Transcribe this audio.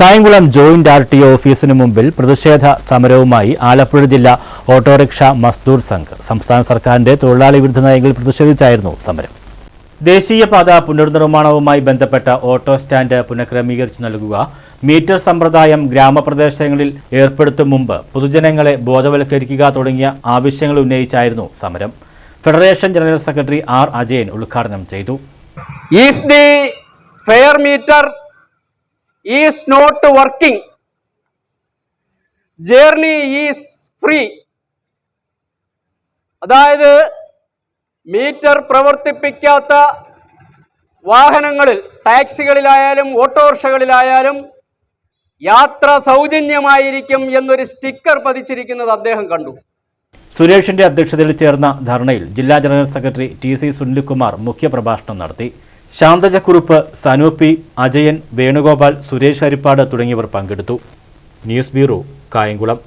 Kayamkulam joint R T ഓഫീസിന് മുമ്പിൽ പ്രതിഷേധ സമരവുമായി ആലപ്പുഴ ജില്ലാ ഓട്ടോറിക്ഷ മസ്ദൂർ സംഘ് സംസ്ഥാന സർക്കാരിന്റെ തൊഴിലാളി വിരുദ്ധ നയങ്ങളിൽ പ്രതിഷേധിച്ചായിരുന്നു സമരം. ദേശീയപാത പുനർനിർമ്മാണവുമായി ബന്ധപ്പെട്ട ഓട്ടോ സ്റ്റാൻഡ് പുനഃക്രമീകരിച്ചു നൽകുക മീറ്റർ സമ്പ്രദായം ഗ്രാമപ്രദേശങ്ങളിൽ ഏർപ്പെടുത്തും മുമ്പ് പൊതുജനങ്ങളെ ബോധവൽക്കരിക്കുക തുടങ്ങിയ ആവശ്യങ്ങൾ ഉന്നയിച്ചായിരുന്നു സമരം. Federation general secretary R Ajayan ഉദ്ഘാടനം ചെയ്തു. Fair the fare note is journey is free അതായത് മീറ്റർ പ്രവർത്തിപ്പിക്കാത്ത വാഹനങ്ങളിൽ ടാക്സികളിലായാലും ഓട്ടോറിക്ഷകളിലായാലും യാത്ര സൗജന്യമായിരിക്കും എന്നൊരു സ്റ്റിക്കർ പതിച്ചിരിക്കുന്നത് അദ്ദേഹം കണ്ടു. സുരേഷിന്റെ അധ്യക്ഷതയിൽ ചേർന്ന ധർണയിൽ ജില്ലാ general secretary T C Sunilkumar മുഖ്യപ്രഭാഷണം നടത്തി. ശാന്തജക്കുറുപ്പ് സനൂപ്പി അജയൻ വേണുഗോപാൽ സുരേഷ് ഹരിപ്പാട് തുടങ്ങിയവർ പങ്കെടുത്തു. News bureau Kayamkulam.